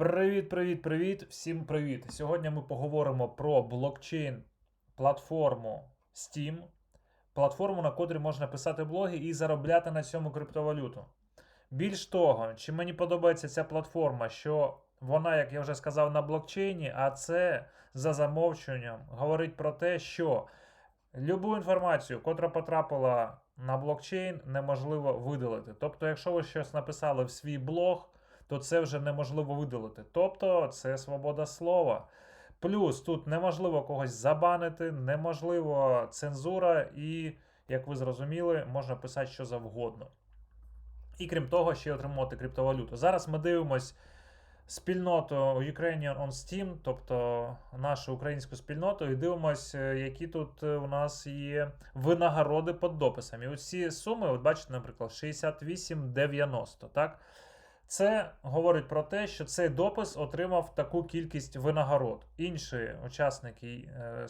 Привіт, привіт, привіт, всім привіт. Сьогодні ми поговоримо про блокчейн платформу Steam, платформу, на котрій можна писати блоги і заробляти на цьому криптовалюту. Більш того, чи мені подобається ця платформа, що вона, як я вже сказав, на блокчейні, а це за замовчуванням говорить про те, що любу інформацію, котра потрапила на блокчейн, неможливо видалити. Тобто, якщо ви щось написали в свій блог, то це вже неможливо видалити. Тобто це свобода слова. Плюс тут неможливо когось забанити, неможливо цензура, і, як ви зрозуміли, можна писати що завгодно. І крім того, ще отримувати криптовалюту. Зараз ми дивимось спільноту Ukrainian on Steam, тобто нашу українську спільноту, і дивимось, е, які тут е, у нас є винагороди під дописами. І оці суми, от бачите, наприклад, 68,90, так? Це говорить про те, що цей допис отримав таку кількість винагород. Інші учасники е,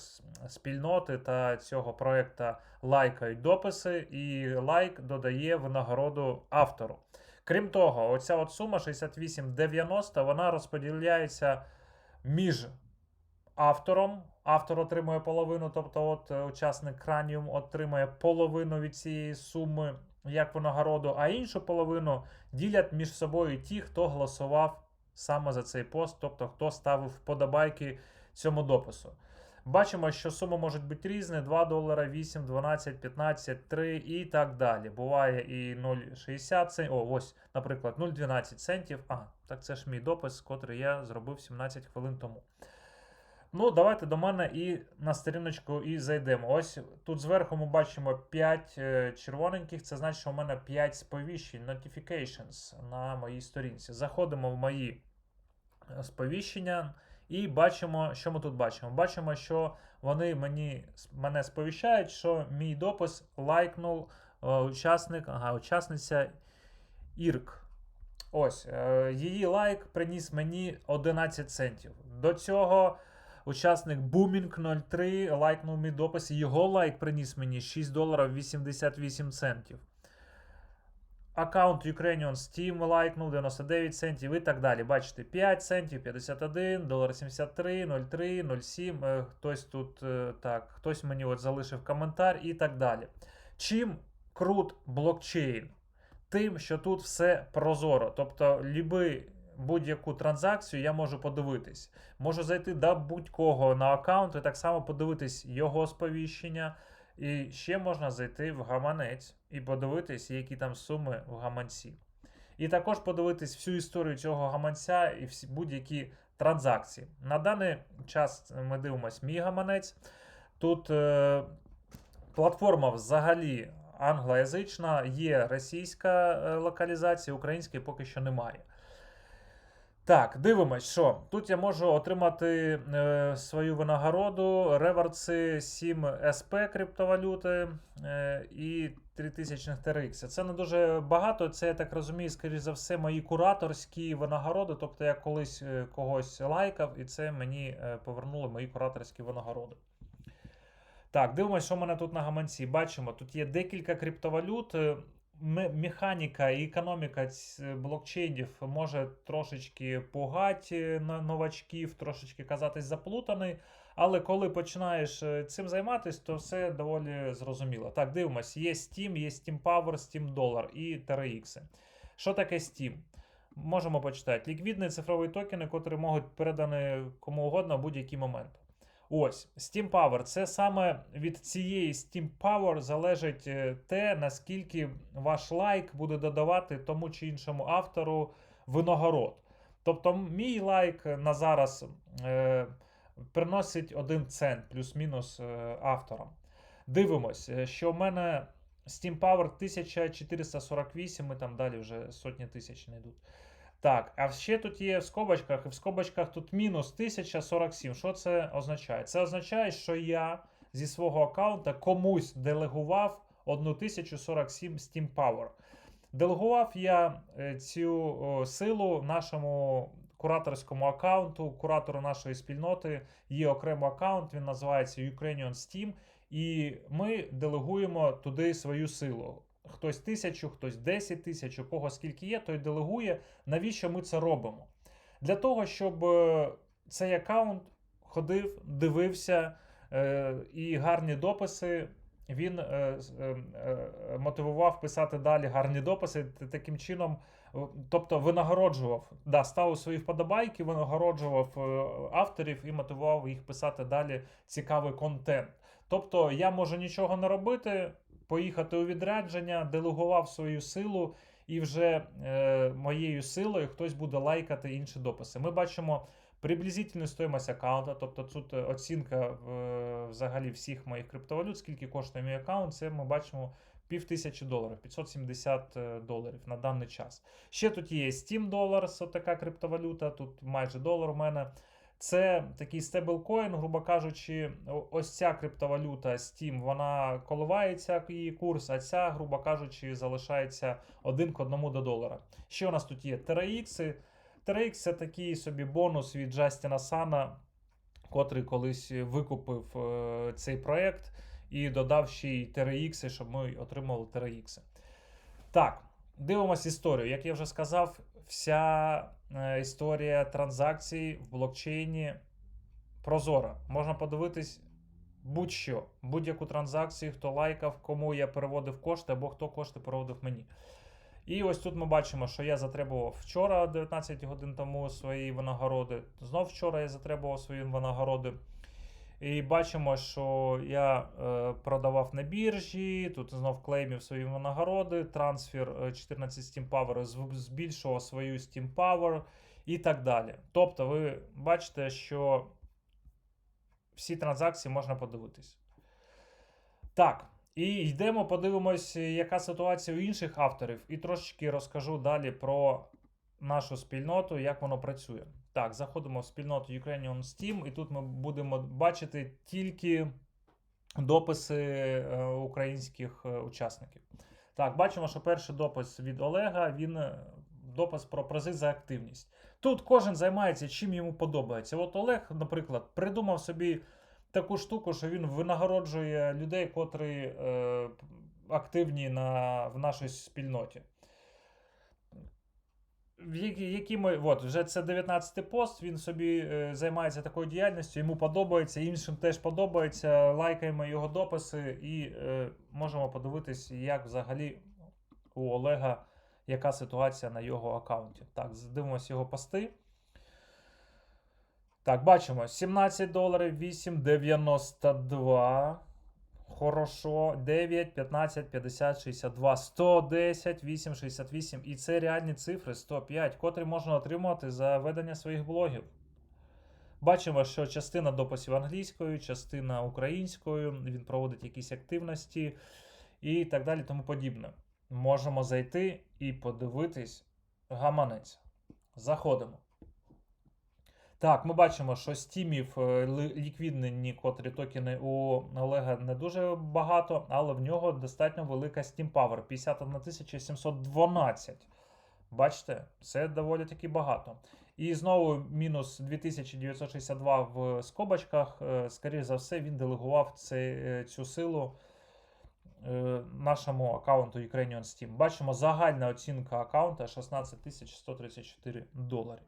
спільноти та цього проекту лайкають дописи, і лайк додає винагороду автору. Крім того, оця от сума 68,90 вона розподіляється між автором. Автор отримує половину, тобто от е, учасник Краніум отримує половину від цієї суми як винагороду, а іншу половину ділять між собою ті, хто голосував саме за цей пост, тобто хто ставив вподобайки цьому допису. Бачимо, що суми можуть бути різні: 2 долара, 8, 12, 15, 3 і так далі. Буває і 0,60 центів. О, ось, наприклад, 0,12 центів. А, так це ж мій допис, котрий я зробив 17 хвилин тому. Ну, давайте до мене і на сторіночку і зайдемо. Ось тут зверху ми бачимо 5 е, червоненьких, це значить, що у мене 5 сповіщень, notifications на моїй сторінці. Заходимо в мої е, сповіщення і бачимо, що ми тут бачимо. Бачимо, що вони мені, мене сповіщають, що мій допис лайкнув е, учасник, ага, учасниця Ірк. Ось, її лайк приніс мені 11 центів. До цього учасник Booming 03 лайкнув мій допис, його лайк приніс мені 6 доларів 88 центів. Аккаунт Ukrainian Steam лайкнув 99 центів і так далі. Бачите, 5 центів, 51, долар 73, 03, 07. е, Хтось тут е, так, хтось мені от залишив коментар і так далі. Чим крут блокчейн? Тим, що тут все прозоро. Тобто, ліби будь-яку транзакцію я можу подивитись. Можу зайти до будь-кого на аккаунт і так само подивитись його сповіщення. І ще можна зайти в гаманець і подивитись, які там суми в гаманці. І також подивитись всю історію цього гаманця і будь-які транзакції. На даний час ми дивимося мій гаманець. Тут е, платформа взагалі англоязична, є російська е, локалізація, української поки що немає. Так, дивимось, що тут я можу отримати е, свою винагороду, реверси 7 СП криптовалюти е, і 3000 TRX. Це не дуже багато. Це, я так розумію, скоріш за все, мої кураторські винагороди. Тобто я колись е, когось лайкав, і це мені е, повернули мої кураторські винагороди. Так, дивимося, що в мене тут на гаманці. Бачимо, тут є декілька криптовалют. Е, ме- Механіка і економіка блокчейнів може трошечки пугати на новачків, трошечки казатись заплутаний. Але коли починаєш е, цим займатися, то все доволі зрозуміло. Так, дивимось, є Steam, є Steam Power, Steam Dollar і TRX. Що таке Steam? Можемо почитати. Ліквідні цифрові токени, котрі можуть передані кому угодно в будь-який момент. Ось, Steam Power. Це саме від цієї Steam Power залежить е, те, наскільки ваш лайк буде додавати тому чи іншому автору винагород. Тобто, мій лайк на зараз е, приносить 1 цент плюс-мінус е, авторам. Дивимось, е, що в мене Steam Power 1448, і там далі вже сотні тисяч не йдуть. Так, а ще тут є в скобочках, і в скобочках тут мінус 1047. Що це означає? Це означає, що я зі свого аккаунта комусь делегував 1047 Steam Power. Делегував я е, цю силу нашому кураторському аккаунту, куратору нашої спільноти. Є окремий аккаунт, він називається Ukrainian Steam. І ми делегуємо туди свою силу. Хтось тисячу, хтось 10 тисяч, у кого скільки є, той делегує. Навіщо ми це робимо? Для того, щоб е, цей аккаунт ходив, дивився е, і гарні дописи. Він е, мотивував писати далі гарні дописи таким чином, тобто винагороджував, да, ставив свої вподобайки, винагороджував авторів і мотивував їх писати далі цікавий контент. Тобто я можу нічого не робити, поїхати у відрядження, делегував свою силу, і вже е, моєю силою хтось буде лайкати інші дописи. Ми бачимо приблизительну стоїмость аккаунта, тобто тут оцінка е, взагалі всіх моїх криптовалют, скільки коштує мій аккаунт, це ми бачимо пів тисячі доларів, 570 е, доларів на даний час. Ще тут є Steam Dollars, така криптовалюта, тут майже долар у мене. Це такий стейблкоін, грубо кажучи, ось ця криптовалюта Steam, вона коливається її курс, а ця, грубо кажучи, залишається один к одному до долара. Ще у нас тут є TRX. TRX це такий собі бонус від Джастіна Сана, котрий колись викупив е, цей проект і додав ще й TRX, щоб ми отримали TRX. Так, дивимось історію. Як я вже сказав, вся е, історія транзакцій в блокчейні прозора. Можна подивитись будь-що, будь-яку транзакцію, хто лайкав, кому я переводив кошти або хто кошти переводив мені. І ось тут ми бачимо, що я затребував вчора 19 годин тому свої винагороди. Знов вчора я затребував свої винагороди. І бачимо, що я е, продавав на біржі, тут знов клеймів свої винагороди, трансфер е, 14 Steam Power збільшував свою Steam Power і так далі. Тобто, ви бачите, що всі транзакції можна подивитись. Так, і йдемо, подивимось, яка ситуація у інших авторів, і трошечки розкажу далі про нашу спільноту, як воно працює. Так, заходимо в спільноту Ukrainian Steam, і тут ми будемо бачити тільки дописи е, українських е, учасників. Так, бачимо, що перший допис від Олега він е, допис про призи за активність. Тут кожен займається чим йому подобається. От Олег, наприклад, придумав собі таку штуку, що він винагороджує людей, котрі е, активні на, в нашій спільноті. Які ми, от, вже це 19-й пост, він собі е, займається такою діяльністю, йому подобається, іншим теж подобається. Лайкаємо його дописи і е, можемо подивитись, як взагалі у Олега яка ситуація на його аккаунті. Так, дивимося його пости. Так, бачимо 17 доларів, 8,92. Хорошо. 9, 15, 50, 62, 110, 8, 68. І це реальні цифри 105, котрі можна отримати за ведення своїх блогів. Бачимо, що частина дописів англійською, частина українською. Він проводить якісь активності і так далі, тому подібне. Можемо зайти і подивитись гаманець. Заходимо. Так, ми бачимо, що стімів е, ліквіднені котрі токени у Олега не дуже багато, але в нього достатньо велика Steam Power 51 712. Бачите, це доволі таки багато. І знову мінус 2962 в скобочках. Е, Скоріше за все, він делегував це, е, цю силу нашому аккаунту Ukrainian Steam. Бачимо загальна оцінка аккаунта 16 134 долари.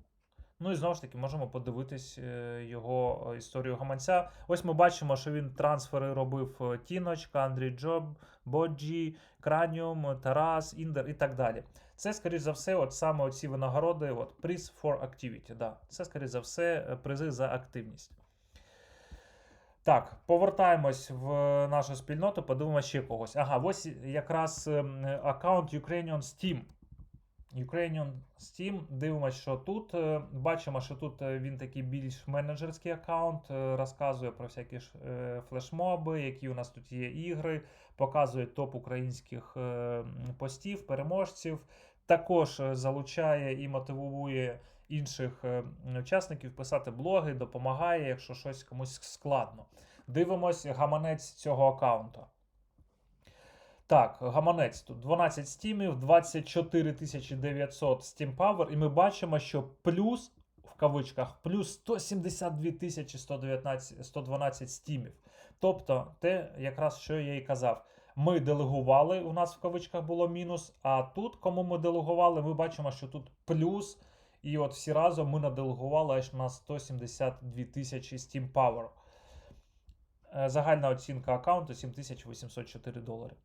Ну і знову ж таки можемо подивитись е, його е, історію гаманця. Ось ми бачимо, що він трансфери робив е, Тіночка, Андрій Джоб, Боджі, Краніум, Тарас, Індер і так далі. Це, скоріш за все, от саме оці винагороди, от Prize for Activity. Да. Це, скоріш за все, призи за активність. Так, повертаємось в нашу спільноту, подивимося ще когось. Ага, ось якраз ем, аккаунт Ukrainian Steam. Ukrainian Steam. Дивимося, що тут. Е, Бачимо, що тут е, він такий більш менеджерський аккаунт, е, розказує про всякі флешмоби, які у нас тут є ігри, показує топ українських постів, переможців. Також залучає і мотивує інших учасників писати блоги, допомагає, якщо щось комусь складно. Дивимось гаманець цього аккаунту. Так, гаманець тут 12 стімів, 24 900 Steam Power, і ми бачимо, що плюс, в кавичках, плюс 172 119, 112 стімів. Тобто, те, якраз що я і казав. Ми делегували, у нас в кавичках було мінус, а тут, кому ми делегували, ми бачимо, що тут плюс, І от всі разом ми наделегували аж на 172 тисячі Steam Power. Е, Загальна оцінка аккаунту 7804 долари.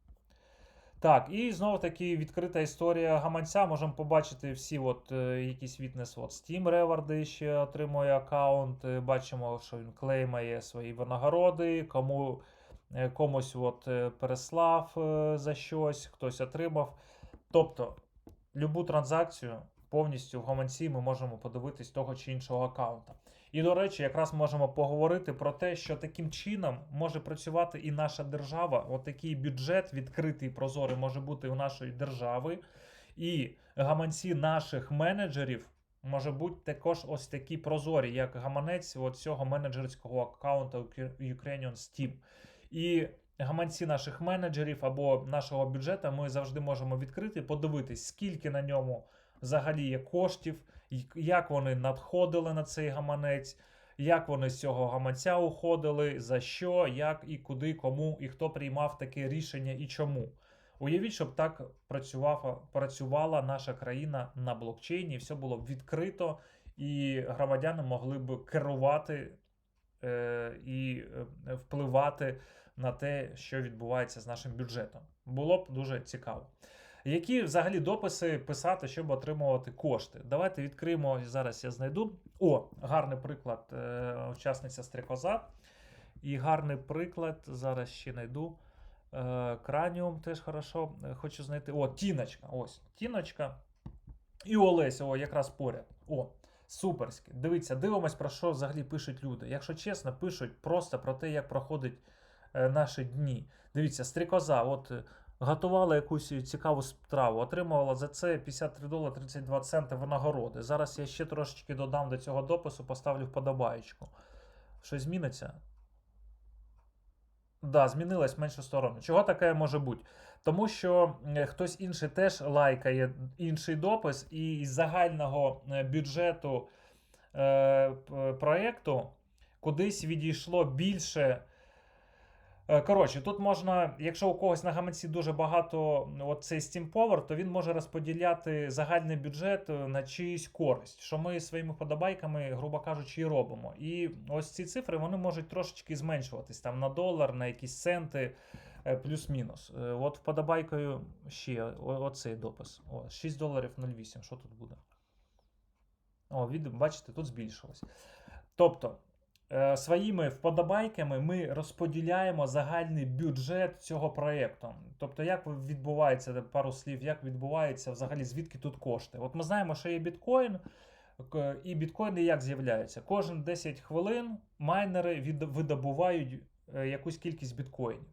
Так, і знову таки відкрита історія гаманця. Можемо побачити всі от, е, якісь вітнес. От Steam реварди ще отримує аккаунт. Е, Бачимо, що він клеймає свої винагороди, кому, е, комусь от, переслав за щось, хтось отримав. Тобто, любу транзакцію повністю в гаманці ми можемо подивитись того чи іншого аккаунта. І, до речі, якраз можемо поговорити про те, що таким чином може працювати і наша держава. От такий бюджет відкритий, прозорий може бути у нашої держави, і гаманці наших менеджерів може бути також ось такі прозорі, як гаманець от цього менеджерського аккаунту Ukrainian Steam. І гаманці наших менеджерів або нашого бюджету ми завжди можемо відкрити, подивитись, скільки на ньому взагалі є коштів, як вони надходили на цей гаманець, як вони з цього гаманця уходили, за що, як і куди, кому і хто приймав таке рішення і чому. Уявіть, щоб так працювала, працювала наша країна на блокчейні, все було б відкрито, і громадяни могли б керувати е, і е, впливати на те, що відбувається з нашим бюджетом. Було б дуже цікаво. Які взагалі дописи писати, щоб отримувати кошти? Давайте відкриємо зараз. Я знайду. О, гарний приклад. Е, учасниця стрікоза. І гарний приклад. Зараз ще знайду. Е, Краніум теж хорошо. Е, Хочу знайти. О, тіночка. Ось. Тіночка. І Олеся, о, якраз поряд. О, суперськи. Дивіться, дивимось, про що взагалі пишуть люди. Якщо чесно, пишуть просто про те, як проходять е, наші дні. Дивіться, стрікоза, от готувала якусь цікаву страву, отримувала за це 53 долари 32 центи винагороди. Зараз я ще трошечки додам до цього допису, поставлю вподобаєчку. Щось зміниться? Да, змінилась в меншу сторону. Чого таке може бути? Тому що е, хтось інший теж лайкає інший допис, і із загального е, бюджету е, п- проекту кудись відійшло більше. Е, Коротше, тут можна, якщо у когось на гаманці дуже багато цей Steam Power, то він може розподіляти загальний бюджет е, на чиюсь користь, що ми своїми подобайками, грубо кажучи, і робимо. І ось ці цифри вони можуть трошечки зменшуватись там на долар, на якісь центи, е, плюс-мінус. От вподобайкою ще оцей допис. О, 6 доларів 08. Що тут буде? О, від, бачите, тут збільшилось. Тобто, своїми вподобайками ми розподіляємо загальний бюджет цього проєкту. Тобто, як відбувається пару слів, як відбувається взагалі, звідки тут кошти. От ми знаємо, що є біткоін, і біткоїни як з'являються. Кожен 10 хвилин майнери видобувають е, якусь кількість біткоїнів.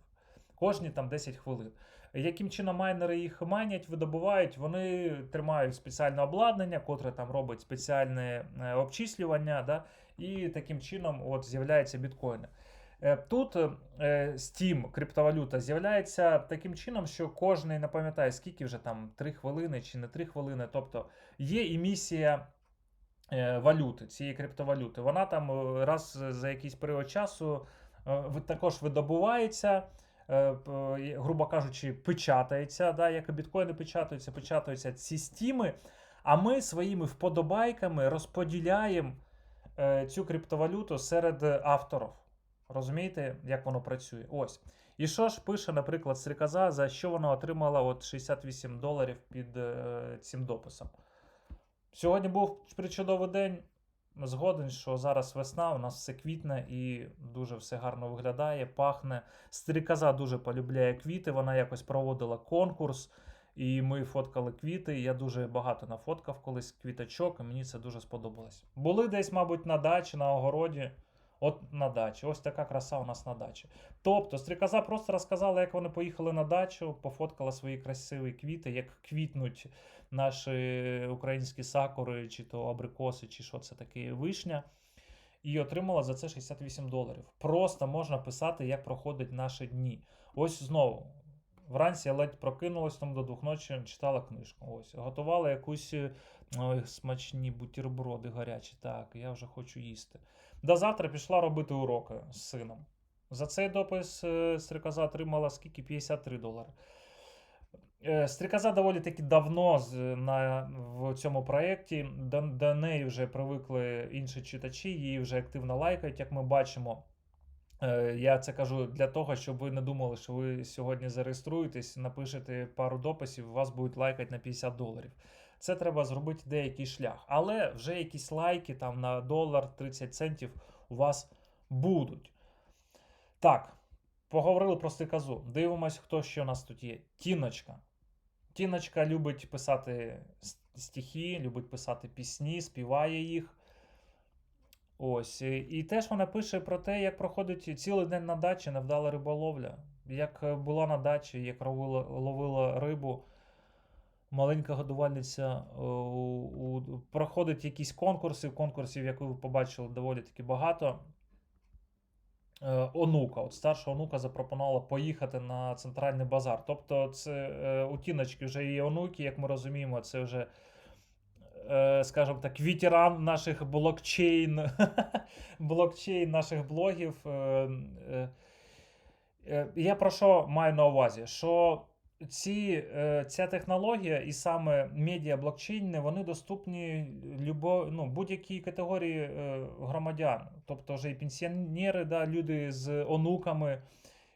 Кожні там 10 хвилин. Яким чином майнери їх майнять, видобувають, вони тримають спеціальне обладнання, котре там робить спеціальне е, обчислювання, да, і таким чином от з'являються біткоїни. Е, Тут е, Steam, криптовалюта, з'являється таким чином, що кожний не пам'ятає, скільки вже там 3 хвилини чи не 3 хвилини. Тобто є емісія е, валюти, цієї криптовалюти. Вона там раз за якийсь період часу також видобувається. грубо кажучи, печатається, да, як і біткоїни печатаються, печатаються ці стіми, а ми своїми вподобайками розподіляємо цю криптовалюту серед авторів. Розумієте, як воно працює? Ось. І що ж пише, наприклад, Стрікоза, за що вона отримала от 68 доларів під е, цим дописом. Сьогодні був причудовий день. Згоден, що зараз весна, у нас все квітне і дуже все гарно виглядає, пахне. Стрікоза дуже полюбляє квіти. Вона якось проводила конкурс, і ми фоткали квіти. Я дуже багато нафоткав колись квіточок, і мені це дуже сподобалось. Були десь, мабуть, на дачі, на огороді. От на дачі. Ось така краса у нас на дачі. Тобто, стрікоза просто розказала, як вони поїхали на дачу, пофоткала свої красиві квіти, як квітнуть наші українські сакури, чи то абрикоси, чи що це таке вишня. І отримала за це 68 доларів. Просто можна писати, як проходять наші дні. Ось знову. Вранці я ледь прокинулась там до двох ночі, читала книжку. Ось, готувала якусь е, ой, смачні бутерброди гарячі. Так, я вже хочу їсти. До завтра пішла робити уроки з сином. За цей допис е, стрікоза отримала скільки? 53 долари. Е, Стріказа доволі таки давно на, в цьому проєкті. До, до неї вже привикли інші читачі, її вже активно лайкають, як ми бачимо. Е, Я це кажу для того, щоб ви не думали, що ви сьогодні зареєструєтесь, напишете пару дописів, вас будуть лайкати на 50 доларів. Це треба зробити деякий шлях. Але вже якісь лайки там на долар 30 центів у вас будуть. Так, поговорили про стріказу. Дивимось, хто ще у нас тут є. Тіночка. Тіночка любить писати стихи, любить писати пісні, співає їх. Ось. І теж вона пише про те, як проходить цілий день на дачі невдала риболовля. Як е, була на дачі, як ловила, ловила рибу. Маленька годувальниця е, у, у, проходить якісь конкурси. Конкурсів, як ви побачили, доволі таки багато. Е, онука, от старша онука запропонувала поїхати на центральний базар. Тобто, це е, у тіночки вже є онуки, як ми розуміємо, це вже, скажімо так, ветеран наших блокчейн, блокчейн наших блогів. Е, е, е, Я про що маю на увазі? Що ці, е, ця технологія і саме медіа блокчейни, вони доступні любо, ну, будь-якій категорії е, громадян. Тобто вже і пенсіонери, да, люди з онуками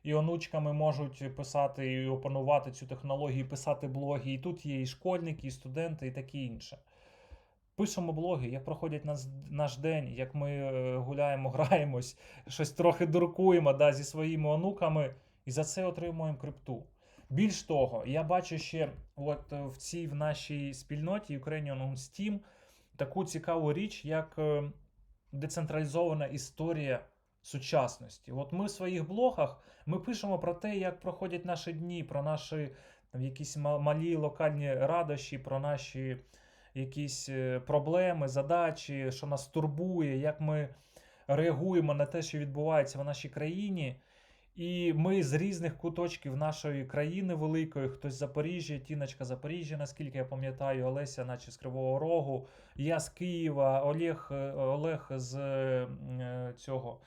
і онучками можуть писати і опанувати цю технологію, писати блоги. І тут є і школьники, і студенти, і таке інше. Пишемо блоги, як проходять нас, наш день, як ми е, гуляємо, граємось, щось трохи дуркуємо да, зі своїми онуками, і за це отримуємо крипту. Більш того, я бачу ще от е, в цій в нашій спільноті Ukrainian on Steam таку цікаву річ, як е, децентралізована історія сучасності. От ми в своїх блогах ми пишемо про те, як проходять наші дні, про наші там, якісь малі локальні радощі, про наші якісь е, проблеми, задачі, що нас турбує, як ми реагуємо на те, що відбувається в нашій країні. І ми з різних куточків нашої країни великої, хтось з Запоріжжя, Тіночка Запоріжжя, наскільки я пам'ятаю, Олеся, наче з Кривого Рогу, я з Києва, Олег, е, Олег з е, цього,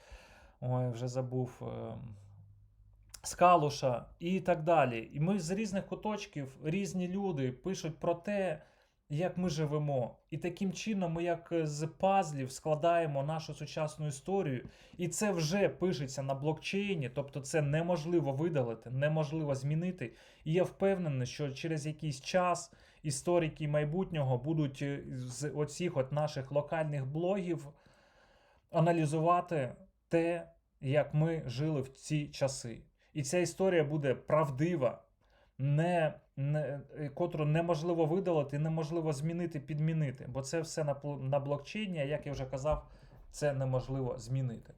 ой, вже забув. е, з Калуша і так далі. І ми з різних куточків, різні люди пишуть про те, як ми живемо. І таким чином ми, як з пазлів, складаємо нашу сучасну історію. І це вже пишеться на блокчейні, тобто це неможливо видалити, неможливо змінити. І я впевнений, що через якийсь час історики майбутнього будуть е, з оцих от наших локальних блогів аналізувати те, як ми жили в ці часи. І ця історія буде правдива, не, не, е, котру неможливо видалити, неможливо змінити, підмінити. Бо це все на, на блокчейні, а як я вже казав, це неможливо змінити.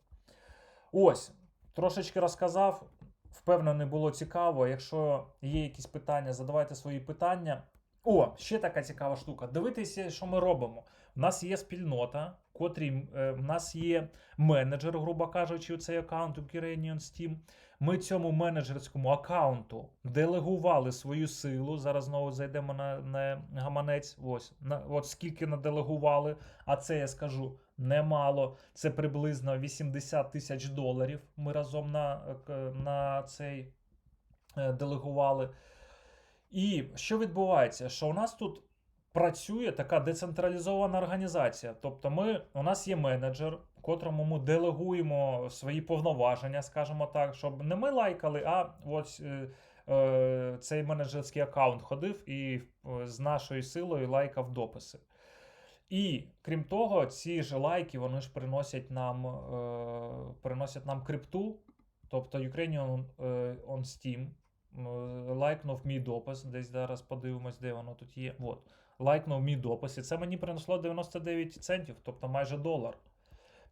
Ось, трошечки розказав. Впевнений, було цікаво. Якщо є якісь питання, задавайте свої питання. О, ще така цікава штука. Дивитися, що ми робимо. У нас є спільнота, котрій е, в нас є менеджер, грубо кажучи, цей аккаунт у Ukrainian Steam. Ми цьому менеджерському аккаунту делегували свою силу. Зараз знову зайдемо на, на гаманець. Ось на от скільки наделегували. А це я скажу немало. Це приблизно 80 тисяч доларів. Ми разом на, е, на цей е, делегували. І що відбувається? Що у нас тут працює така децентралізована організація. Тобто, ми, у нас є менеджер, котрому ми делегуємо свої повноваження, скажімо так, щоб не ми лайкали, а ось е, е, цей менеджерський аккаунт ходив і е, з нашою силою лайкав дописи. І крім того, ці ж лайки вони ж приносять нам, е, приносять нам крипту. Тобто Ukrainian on Steam лайкнув мій допис. Десь зараз подивимось, де воно тут є. От. Лайкнув мій допис. І це мені принесло 99 центів, тобто майже долар.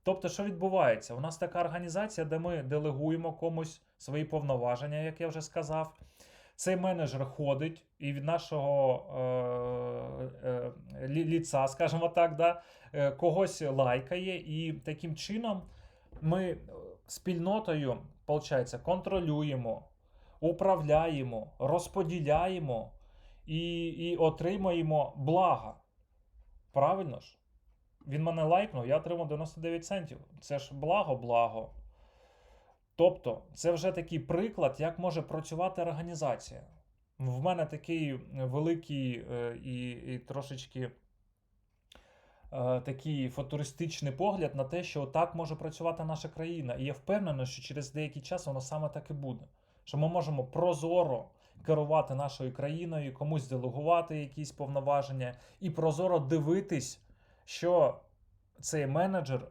Тобто, що відбувається? У нас така організація, де ми делегуємо комусь свої повноваження, як я вже сказав. Цей менеджер ходить і від нашого е, е, ліца, скажімо так, да, е, когось лайкає, і таким чином ми спільнотою, виходить, контролюємо, управляємо, розподіляємо і, і отримуємо блага. Правильно ж? Він мене лайкнув, я отримав 99 центів. Це ж благо-благо. Тобто, це вже такий приклад, як може працювати організація. в мене такий великий е, і, і трошечки е, такий футуристичний погляд на те, що так може працювати наша країна. І я впевнений, що через деякий час воно саме так і буде. Що ми можемо прозоро керувати нашою країною, комусь делегувати якісь повноваження, і прозоро дивитись, що цей менеджер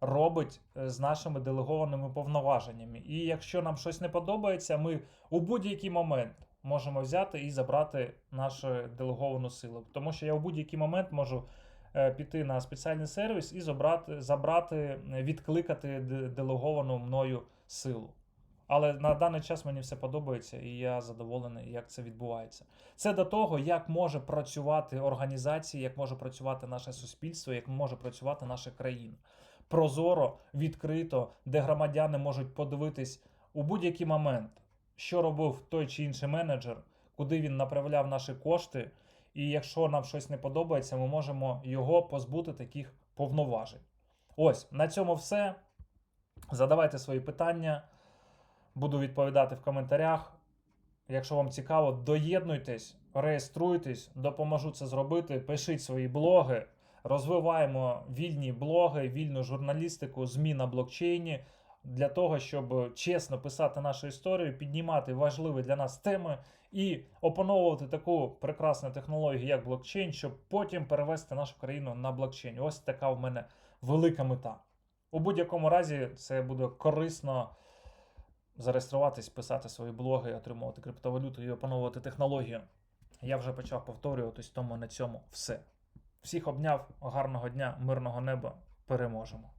робить е, з нашими делегованими повноваженнями. І якщо нам щось не подобається, ми у будь-який момент можемо взяти і забрати нашу делеговану силу. Тому що я у будь-який момент можу е, піти на спеціальний сервіс і забрати, забрати е, відкликати делеговану мною силу. Але на даний час мені все подобається, і я задоволений, як це відбувається. Це до того, як може працювати організація, як може працювати наше суспільство, як може працювати наша країна. Прозоро, відкрито, де громадяни можуть подивитись у будь-який момент, що робив той чи інший менеджер, куди він направляв наші кошти. І якщо нам щось не подобається, ми можемо його позбути таких повноважень. Ось на цьому все. Задавайте свої питання. Буду відповідати в коментарях. Якщо вам цікаво, доєднуйтесь, реєструйтесь, допоможу це зробити. Пишіть свої блоги, розвиваємо вільні блоги, вільну журналістику, ЗМІ на блокчейні для того, щоб чесно писати нашу історію, піднімати важливі для нас теми і опановувати таку прекрасну технологію, як блокчейн, щоб потім перевести нашу країну на блокчейн. Ось така в мене велика мета. У будь-якому разі це буде корисно зареєструватись, писати свої блоги, отримувати криптовалюту і опановувати технологію. Я вже почав повторюватись, тому на цьому все. Всіх обняв, гарного дня, мирного неба. Переможемо!